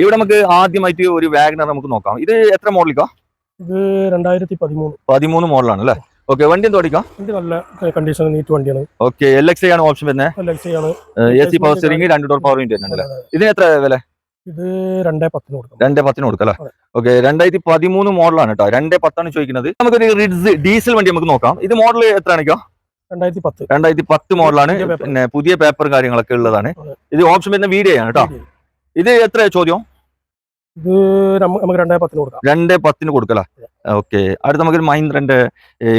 ഇവിടെ നമുക്ക് ആദ്യമായിട്ട് ഒരു വാഗ്നർ നമുക്ക് നോക്കാം. ഇത് എത്ര മോഡലിക്കാ ഇത് രണ്ടായിരത്തി പതിമൂന്ന്. പതിമൂന്ന് മോഡലാണ് അല്ലേ? ഓക്കെ വണ്ടി എന്ത് പഠിക്കാം നല്ല കണ്ടീഷൻ നീറ്റ് വണ്ടിയാണ്. ഓക്കെ എൽ എക്സ് ആണ് ഓപ്ഷൻ വരുന്നത് എൽ എക്സ് ആണ്. എ സി പവർ സ്റ്റിയറിംഗ് രണ്ട് ഡോർ പവർ വിൻഡ് വരുന്നുണ്ട് അല്ലേ? ഇതിന് എത്ര വില? ഇത് രണ്ടേ പത്തിന് കൊടുക്കും. രണ്ടേ പത്തിന് കൊടുക്കാം അല്ലേ. ഓക്കെ രണ്ടായിരത്തി പതിമൂന്ന് മോഡലാണ് കേട്ടോ രണ്ടേ പത്താണ് ചോദിക്കുന്നത്. നമുക്കൊരു റിഡ്സ് ഡീസൽ വണ്ടി നമുക്ക് നോക്കാം. ഇത് മോഡൽ എത്ര ആണിക്കോ? രണ്ടായിരത്തി പത്ത്. രണ്ടായിരത്തി പത്ത് മോഡലാണ് പിന്നെ പുതിയ പേപ്പർ കാര്യങ്ങളൊക്കെ ഉള്ളതാണ്. ഇത് ഓപ്ഷൻ വരുന്ന വീഡിയോ ആണ് കേട്ടോ ഇത് എത്ര ചോദ്യം? ഇത് നമുക്ക് രണ്ടേ പത്തിന് കൊടുക്കാം. രണ്ടേ പത്തിന് കൊടുക്കല? ഓക്കെ. അടുത്ത നമുക്ക് മഹീന്ദ്രന്റെ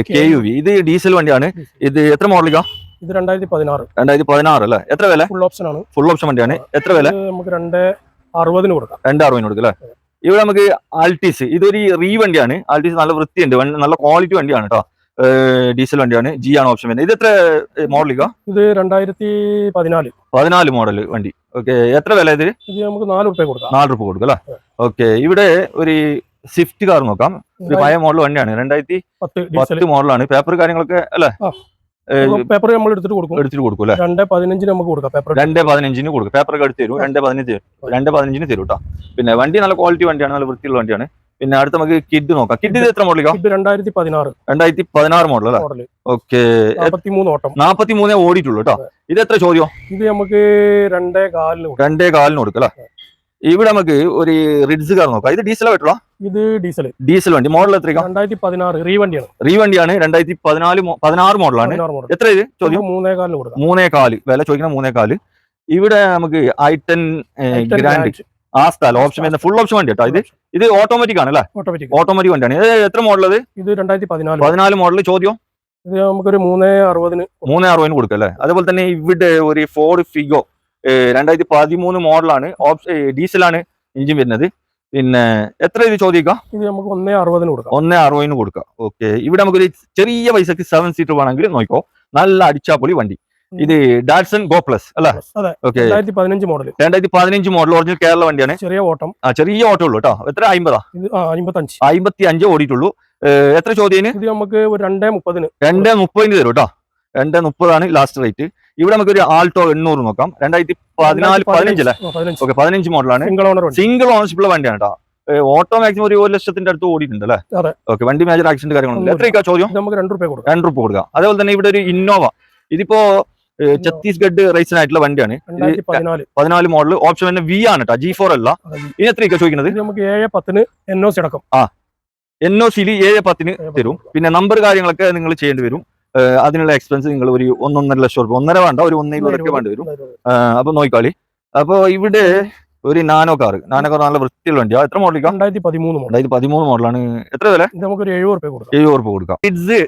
കെ യു വി ഇത് ഡീസൽ വണ്ടിയാണ്. ഇത് എത്ര മോഡലിക്കാ ഇത് രണ്ടായിരത്തി പതിനാറ്. രണ്ടായിരത്തി പതിനാറ് അല്ലേ? എത്ര വില? ഫുൾ ഓപ്ഷൻ ആണ്. ഫുൾ ഓപ്ഷൻ വണ്ടിയാണ്. എത്ര വില? നമുക്ക് രണ്ടേ അറുപതിന് കൊടുക്കാം. രണ്ട് അറുപതിന് കൊടുക്കും അല്ലേ ഇവിടെ നമുക്ക് ആൾട്ടീസ് ഇതൊരു റീ വണ്ടിയാണ്. ആൾട്ടീസ് നല്ല വൃത്തിയുണ്ട്. നല്ല ക്വാളിറ്റി വണ്ടിയാണ് കേട്ടോ ഡീസൽ വണ്ടിയാണ്. ജി ആണ് ഓപ്ഷൻ വരുന്നത്. ഇത് എത്ര മോഡലിക്കാ ഇത്? രണ്ടായിരത്തി പതിനാല്. പതിനാല് മോഡൽ വണ്ടി. ഓക്കെ എത്ര വില ഇത്? ഇത് നമുക്ക് നാല് റുപ്യ കൊടുക്കാം. നാല് റുപ്യ കൊടുക്കും അല്ലേ? ഓക്കെ ഇവിടെ ഒരു സ്വിഫ്റ്റ് കാർ നോക്കാം. ഒരു പഴയ മോഡൽ വണ്ടിയാണ്. രണ്ടായിരത്തി പത്ത് മോഡലാണ് പേപ്പർ കാര്യങ്ങളൊക്കെ അല്ലേ? പേപ്പർ നമ്മൾ എടുത്തിട്ട് കൊടുക്കും. എടുത്തിട്ട് കൊടുക്കും അല്ലേ? രണ്ടേ പതിനഞ്ചിന് നമുക്ക് കൊടുക്കാം പേപ്പർ രണ്ട് പതിനഞ്ചിന് കൊടുക്കും. പേപ്പറൊക്കെ എടുത്ത് തരും. രണ്ട് പതിനഞ്ച് രണ്ട് പതിനഞ്ചിന് തരും കേട്ടോ പിന്നെ വണ്ടി നല്ല ക്വാളിറ്റി വണ്ടിയാണ്. നല്ല വൃത്തിയുള്ള വണ്ടിയാണ്. പിന്നെ അടുത്ത നമുക്ക് കിഡ് നോക്കാം. കിഡ് ഇത് എത്ര ഇത് രണ്ടായിരത്തി പതിനാറ് രണ്ടായിരത്തി പതിനാറ് മോഡൽ അല്ലേ ഓക്കെ നാപ്പത്തി ഓട്ടം. നാപ്പത്തി മൂന്നേ ഓടിയിട്ടുള്ളൂ കേട്ടോ. ഇത് എത്ര ചോദ്യം? ഇത് നമുക്ക് രണ്ടേ കാലിന് രണ്ടേ കാലിന് കൊടുക്കും അല്ലേ? ഇവിടെ നമുക്ക് ഒരു റിഡ്സ് കാർ നോക്കാം. ഇത് ഡീസൽ പറ്റുള്ള ഇത് ഡീസൽ ഡീസൽ വണ്ടി. മോഡൽ എത്ര രണ്ടായിരത്തി പതിനാറ് റീവണ്ടിയാണ്. വണ്ടിയാണ് റീ വണ്ടിയാണ് രണ്ടായിരത്തി പതിനാല് പതിനാറ് മോഡലാണ് എത്ര ഇത് ചോദ്യം? മൂന്നേ കാലിന് കൊടുക്കാം. മൂന്നേ കാൽ. വില ചോദിക്കണം മൂന്നേ കാൽ. ഇവിടെ നമുക്ക് ഐ ടെൻ ഗ്രാൻഡ് ഗ്രാൻഡ്. ആ സ്ഥലം ഓപ്ഷൻ വരുന്ന ഫുൾ ഓപ്ഷൻ വണ്ടി കേട്ടോ ഇത് ഇത് ഓട്ടോമാറ്റിക് ആണ് അല്ലേ? ഓട്ടോമാറ്റിക് ഓട്ടോമാറ്റിക് വണ്ടിയാണ്. ഇത് എത്ര മോഡൽ ഇത് രണ്ടായിരത്തി പതിനാല് പതിനാല് മോഡൽ ചോദ്യം? ഇത് നമുക്കൊരു മൂന്നേ അറുപതിന് മൂന്നേ അറുപതിന് കൊടുക്കും അല്ലേ? അതുപോലെ തന്നെ ഇവിടെ ഒരു ഫോർഡ് ഫിഗോ രണ്ടായിരത്തി പതിമൂന്ന് മോഡലാണ് ഓപ്ഷൻ ഡീസലാണ് എഞ്ചിൻ വരുന്നത്. പിന്നെ എത്ര ഇത് ചോദിക്കാം? ഇത് നമുക്ക് ഒന്നേ അറുപതിന് കൊടുക്കാം. ഒന്നേ അറുപതിന് കൊടുക്കാം. ഓക്കെ ഇവിടെ നമുക്കൊരു ചെറിയ പൈസക്ക് സെവൻ സീറ്റർ വേണമെങ്കിൽ നോക്കോ നല്ല അടിച്ചാപ്പൊളി വണ്ടി. ഇത് ഡാറ്റ്സൺ ഗോ പ്ലസ് അല്ല? ഓക്കെ രണ്ടായിരത്തി പതിനഞ്ച് മോഡൽ രണ്ടായിരത്തി പതിനഞ്ച് മോഡൽ ഒറിജിനൽ കേരള വണ്ടിയാണ്. ചെറിയ ഓട്ടം. ആ ചെറിയ ഓട്ടോ ഉള്ളൂ കേട്ടോ. എത്ര? അമ്പതാ? അമ്പത്തഞ്ച്. അമ്പത്തി അഞ്ച് ഓടിയിട്ടുള്ളൂ എത്ര ചോദ്യം ഇത് നമുക്ക് രണ്ടേ മുപ്പതിന്. രണ്ടേ മുപ്പതിന് തരും കേട്ടോ. രണ്ടേ മുപ്പതാണ് ലാസ്റ്റ് റേറ്റ് ഇവിടെ നമുക്ക് ഒരു ആൾട്ടോ എണ്ണൂറ് നോക്കാം. രണ്ടായിരത്തി പതിനാല് പതിനഞ്ചല്ലേ ഓക്കെ പതിനഞ്ച്. മോഡലാണ് സിംഗിൾ ഓണർഷിപ്പ് ഉള്ള വണ്ടിയാണ് കേട്ടോ. ഓട്ടോ മാക്സിമം ഒരു ഒരു ലക്ഷത്തിന്റെ അടുത്ത് ഓടിയിട്ടുണ്ട് അല്ലേ. ഓക്കെ വണ്ടി മേജർ ആക്സിഡന്റ് കാര്യങ്ങളൊന്നും. എത്രയൊക്കെ ചോദ്യം? നമുക്ക് രണ്ട് കൊടുക്കാം. രണ്ട് രൂപ കൊടുക്കാം. അതേപോലെ തന്നെ ഇവിടെ ഒരു ഇന്നോവ ഇതിപ്പോ ഏഹ്, റേസിന് ആയിട്ടുള്ള വണ്ടിയാണ്. പതിനാല് മോഡൽ ഓപ്ഷൻ തന്നെ വി ആണ് കേട്ടോ ജി ഫോർ അല്ല. ഇനി എത്ര ചോദിക്കുന്നത്? നമുക്ക് ഏഴ് പത്തിന് എൻ ഒ സി അടക്കം. എൻ ഒ സിയിൽ ഏഴ് പത്തിന് തരും. പിന്നെ നമ്പർ കാര്യങ്ങളൊക്കെ നിങ്ങൾ ചെയ്യേണ്ടി വരും. അതിനുള്ള എക്സ്പെൻസ് നിങ്ങൾ ഒരു ഒന്നൊന്നര ലക്ഷം രൂപ ഒന്നര വേണ്ട ഒരു ഒന്നേ ഇരുപതൊക്കെ വേണ്ടി വരും. അപ്പൊ നോക്കിക്കാളി. അപ്പൊ ഇവിടെ ഒരു നാനോ കാർ. നാനോ കാർ നല്ല വൃത്തിയുള്ള വണ്ടിയാ. എത്ര മോഡലിക്കാം രണ്ടായിരത്തി പതിമൂന്ന് മോഡൽ പതിമൂന്ന് മോഡലാണ് എത്ര വില? നമുക്ക് ഒരു എഴുപത് രൂപ കൊടുക്കാം. എഴുപത് ഉറുപ്പ് കൊടുക്കാം. കിഡ്സ്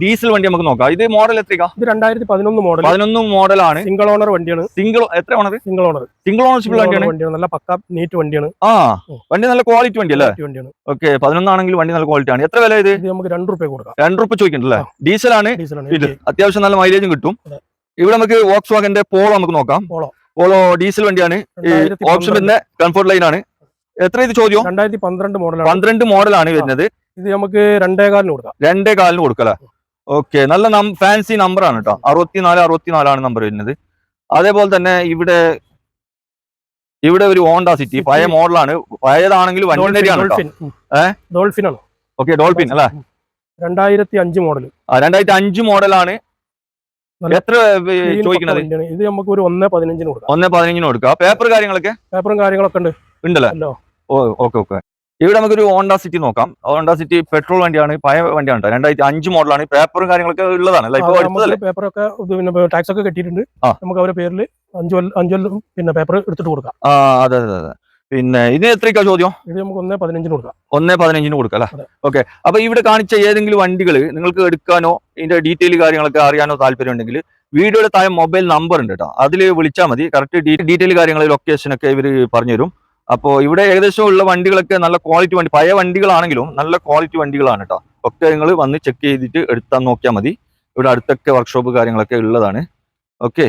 ഡീസൽ വണ്ടി നമുക്ക് നോക്കാം. ഇത് മോഡൽ എത്രയാ? ഇത് രണ്ടായിരത്തി പതിനൊന്ന് മോഡൽ പതിനൊന്ന് മോഡലാണ് സിംഗിൾ ഓണർ വണ്ടിയാണ്. സിംഗിൾ എത്ര owner single owner single ownership വണ്ടിയാണ്? നല്ല പക്ക നീറ്റ് വണ്ടിയാണ്. ആ വണ്ടി നല്ല ക്വാളിറ്റി വണ്ടി അല്ലേ വണ്ടിയാണ്. ഓക്കെ പതിനൊന്നാണെങ്കിൽ വണ്ടി നല്ല ക്വാളിറ്റി ആണ്. എത്ര വില ഇത്? നമുക്ക് രണ്ട് റുപ്യ കൊടുക്കാം. രണ്ട് റുപ്യ ചോദിക്കണ്ടല്ലേ? ഡീസലാണ് ഇത് അത്യാവശ്യം നല്ല മൈലേജും കിട്ടും. ഇവിടെ നമുക്ക് വോക്സ് വാഗന്റെ പോളോ നമുക്ക് നോക്കാം. പോളോ. ഡീസൽ വണ്ടിയാണ്. ഓപ്ഷൻ പിന്നെ കംഫർട്ട് ലൈൻ ആണ്. എത്ര ഇത് ചോദ്യം? രണ്ടായിരത്തി പന്ത്രണ്ട് മോഡലാണ് പന്ത്രണ്ട് മോഡലാണ് വരുന്നത്. ഇത് നമുക്ക് രണ്ടേകാലിന് കൊടുക്കാം. രണ്ടേ കാലിന് കൊടുക്കല്ലേ ഓക്കെ നല്ല ഫാൻസി നമ്പർ ആണ് കേട്ടോ അറുപത്തിനാല് അറുപത്തിനാലാണ് നമ്പർ വരുന്നത്. അതേപോലെ തന്നെ ഇവിടെ ഇവിടെ ഒരു ഹോണ്ട സിറ്റി പഴയ മോഡലാണ്. പഴയതാണെങ്കിൽ ഡോൾഫിൻ ആണ്. ഓക്കെ ഡോൾഫിൻ അല്ലേ? രണ്ടായിരത്തി അഞ്ച് മോഡൽ ആ, രണ്ടായിരത്തി അഞ്ച് മോഡലാണ് എത്ര ചോദിക്കുന്നത്? ഇത് നമുക്ക് ഒരു ഒന്ന് പതിനഞ്ചിന് കൊടുക്കാം. ഒന്ന് പതിനഞ്ചിന് കൊടുക്കാം. പേപ്പർ കാര്യങ്ങളൊക്കെ? പേപ്പറും കാര്യങ്ങളൊക്കെ ഉണ്ട്. ഉണ്ടല്ലോ? Oh okay okay. ഇവിടെ നമുക്കൊരു ഹോണ്ട സിറ്റി നോക്കാം. ഹോണ്ട സിറ്റി പെട്രോൾ വണ്ടിയാണ് പഴയ വണ്ടിയാണ് രണ്ടായിരത്തി അഞ്ച് മോഡലാണ് പേപ്പറും കാര്യങ്ങളൊക്കെ ഉള്ളതാണ് പേപ്പറൊക്കെ പിന്നെ ടാക്സ് ഒക്കെ കെട്ടിയിട്ടുണ്ട്. നമുക്ക് അവരുടെ പേരിൽ അഞ്ചു പിന്നെ പേപ്പർ എടുത്തിട്ട് കൊടുക്കാം. ആ അതെ അതെ അതെ. പിന്നെ ഇത് എത്രയ്ക്കാ ചോദ്യം? ഇത് നമുക്ക് ഒന്ന് പതിനഞ്ചിന് കൊടുക്കാം. ഒന്നേ പതിനഞ്ചിന് കൊടുക്കാം അല്ലേ. ഓക്കെ അപ്പൊ ഇവിടെ കാണിച്ച ഏതെങ്കിലും വണ്ടികൾ നിങ്ങൾക്ക് എടുക്കാനോ ഇതിന്റെ ഡീറ്റെയിൽ കാര്യങ്ങളൊക്കെ അറിയാനോ താല്പര്യം ഉണ്ടെങ്കിൽ വീഡിയോയുടെ താഴെ മൊബൈൽ നമ്പർ ഉണ്ട് കേട്ടോ. അതിൽ വിളിച്ചാൽ മതി. കറക്റ്റ് ഡീറ്റെയിൽ കാര്യങ്ങൾ ലൊക്കേഷൻ ഒക്കെ ഇവർ പറഞ്ഞുതരും. അപ്പോൾ ഇവിടെ ഏകദേശം ഉള്ള വണ്ടികളൊക്കെ നല്ല ക്വാളിറ്റി വണ്ടി പഴയ വണ്ടികളാണെങ്കിലും നല്ല ക്വാളിറ്റി വണ്ടികളാണ് കേട്ടോ ഒക്കെ നിങ്ങൾ വന്ന് ചെക്ക് ചെയ്തിട്ട് എടുത്താൽ നോക്കിയാൽ മതി. ഇവിടെ അടുത്തൊക്കെ വർക്ക്ഷോപ്പ് കാര്യങ്ങളൊക്കെ ഉള്ളതാണ്. ഓക്കെ